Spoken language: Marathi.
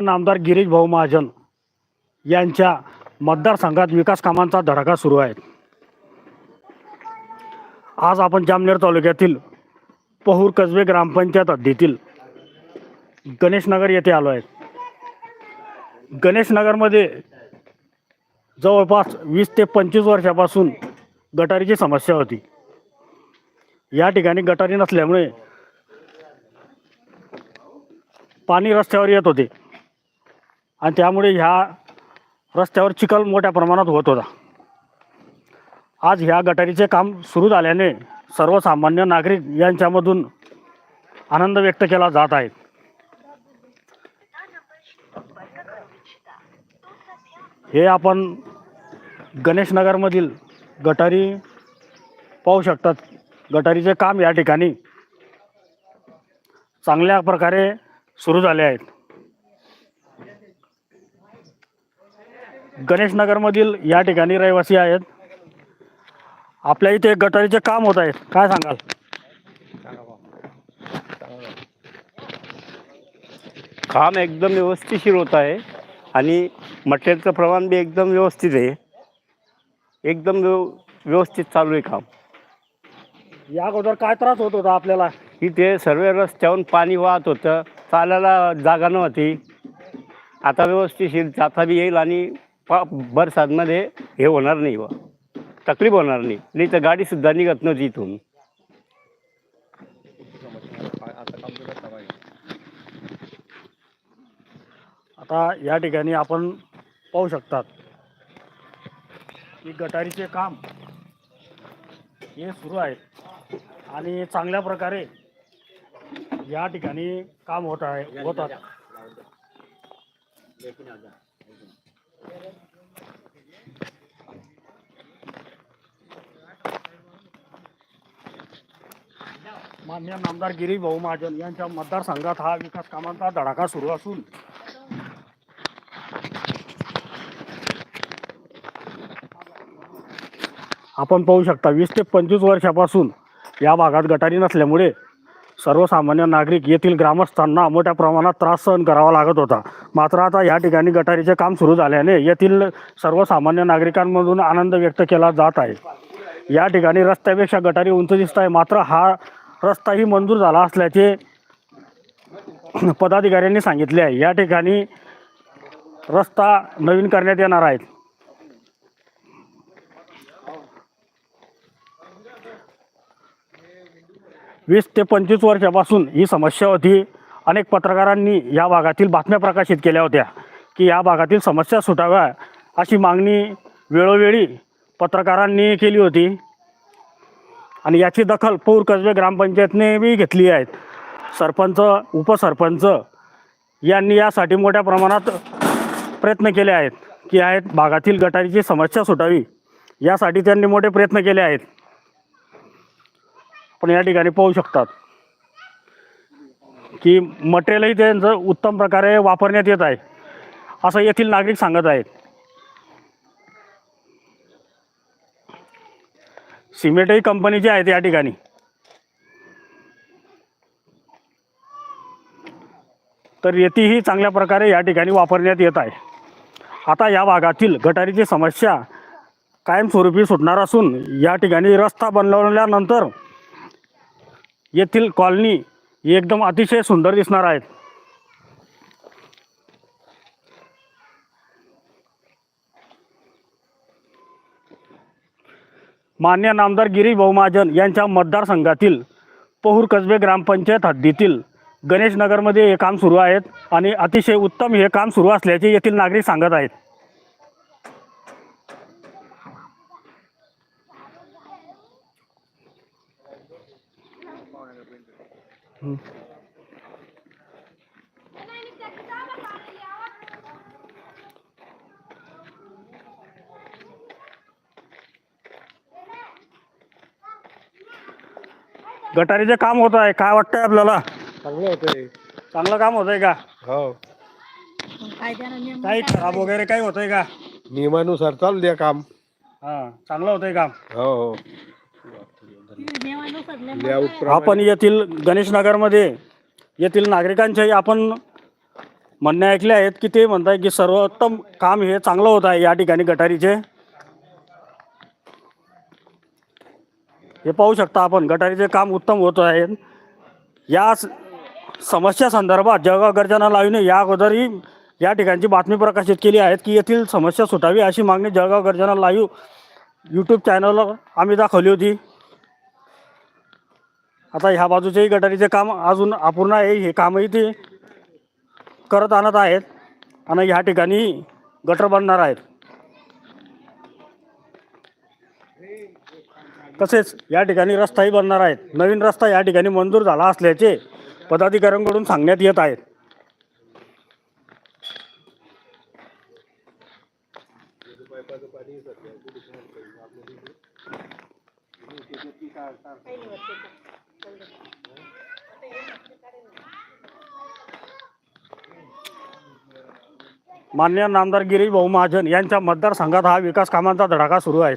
नामदार गिरीश भाऊ महाजन यांच्या मतदारसंघात विकास कामांचा धडाका सुरू आहे. आज आपण जामनेर तालुक्यातील पहूर कसबे ग्रामपंचायत हद्दीतील गणेशनगर येथे आलो आहे. गणेशनगरमध्ये जवळपास वीस ते पंचवीस वर्षापासून गटारीची समस्या होती. या ठिकाणी गटारी नसल्यामुळे पाणी रस्त्यावर येत होते. आणि त्यामुळे ह्या रस्त्यावर चिखल मोठ्या प्रमाणात होत होता. आज ह्या गटारीचे काम सुरू झाल्याने सर्वसामान्य नागरिक यांच्यामधून आनंद व्यक्त केला जात आहे. हे आपण गणेशनगरमधील गटारी पाहू शकतात. गटारीचे काम या ठिकाणी चांगल्या प्रकारे सुरू झाले आहेत. गणेशनगरमधील या ठिकाणी रहिवासी आहेत. आपल्या इथे गटारीचे काम होत आहे काय सांगाल? काम एकदम व्यवस्थिशीर होत आहे आणि मटेरियलचं प्रमाण बी एकदम व्यवस्थित आहे. एकदम व्यव व्यवस्थित चालू आहे काम. या अगोदर काय त्रास होत होता आपल्याला? इथे सर्व रस्त्याहून पाणी वाहत होतं. चालायला जागा नव्हती. आता व्यवस्थिशीर जाता बी येईल आणि पा बरसातमध्ये हे होणार नाही बा तकलीफ होणार नाही. नाही तर गाडीसुद्धा निघत नव्हती इथून. आता या ठिकाणी आपण पाहू शकतात की गटारीचे काम हे सुरू आहे. आणि चांगल्या प्रकारे या ठिकाणी काम होत आहे होतात. मान्य नामदार गिरी भाऊ महाजन यांच्या मतदारसंघात हा विकास कामांचा धडाका सुरू असून आपण पाहू शकता वीस ते पंचवीस वर्षापासून या भागात गटारी नसल्यामुळे सर्वसामान्य नागरिक येथील ग्रामस्थांना मोठ्या प्रमाणात त्रास सहन करावा लागत होता. मात्र आता या ठिकाणी गटारीचे काम सुरू झाल्याने येथील सर्वसामान्य नागरिकांमधून आनंद व्यक्त केला जात आहे. या ठिकाणी रस्त्यापेक्षा गटारी उंच दिसत आहे. मात्र हा रस्ताही मंजूर झाला असल्याचे पदाधिकाऱ्यांनी सांगितले आहे. या ठिकाणी रस्ता नवीन करण्यात येणार आहेत. वीस ते पंचवीस वर्षापासून ही समस्या होती. अनेक पत्रकारांनी या भागातील बातम्या प्रकाशित केल्या होत्या की या भागातील समस्या सुटाव्या अशी मागणी वेळोवेळी पत्रकारांनी केली होती. आणि याची दखल पौर कसबे ग्रामपंचायतने बी घेतली आहेत सरपंच उपसरपंच यांनी यासाठी मोठ्या प्रमाणात प्रयत्न केले आहेत की आहेत भागातील गटारीची समस्या सुटावी. यासाठी त्यांनी मोठे प्रयत्न केले आहेत. आपण या ठिकाणी पाहू शकतात. की मटेरियलही त्यांचं उत्तम प्रकारे वापरण्यात येत आहे. असं येथील नागरिक सांगत आहेत. सिमेंटही कंपनीचे आहेत या ठिकाणी. तर रेतीही चांगल्या प्रकारे या ठिकाणी वापरण्यात येत आहे. आता या भागातील गटारीची समस्या कायमस्वरूपी सुटणार असून या ठिकाणी रस्ता बनवल्यानंतर येथील कॉलनी ही एकदम अतिशय सुंदर दिसणार आहेत. मान्य नामदार गिरी बहुमाजन यांच्या मतदारसंघातील पहूर कसबे ग्रामपंचायत हद्दीतील गणेशनगरमध्ये हे काम सुरू आहेत आणि अतिशय उत्तम हे काम सुरू असल्याचे येथील नागरिक सांगत आहेत. गटारीचे काम होत आहे. काय वाटतंय आपल्याला? चांगलं होतंय चांगलं काम होत आहे का? हो. काही खराब वगैरे काही होत आहे का? नियमानुसार चालू द्या काम. हां चांगलं होतंय काम. हो हो. आपण येथील गणेशनगरमध्ये येथील नागरिकांच्याही आपण म्हणणे ऐकले आहेत की ते म्हणत आहे की सर्वोत्तम काम हे चांगलं होत आहे या ठिकाणी गटारीचे. हे पाहू शकता आपण गटारीचे काम उत्तम होत आहे. या स- समस्या संदर्भात जळगाव गर्जना लावीने या अगोदरही या ठिकाणची बातमी प्रकाशित केली आहेत की येथील समस्या सुटावी अशी मागणी जळगाव गर्जना लाईव्ह यूट्यूब चॅनलवर आम्ही दाखवली होती. आता ह्या बाजूचेही गटारीचे काम अजून अपूर्ण आहे हे कामही ते करत आणत आहेत आणि ह्या ठिकाणी गटर बनणार आहेत. तसेच या ठिकाणी रस्ताही बनणार आहेत. नवीन रस्ता या ठिकाणी मंजूर झाला असल्याचे पदाधिकाऱ्यांकडून सांगण्यात येत आहेत. मान्य नामदार गिरीश भाऊ महाजन यांच्या मतदारसंघात हा विकास कामांचा धडाका सुरू आहे.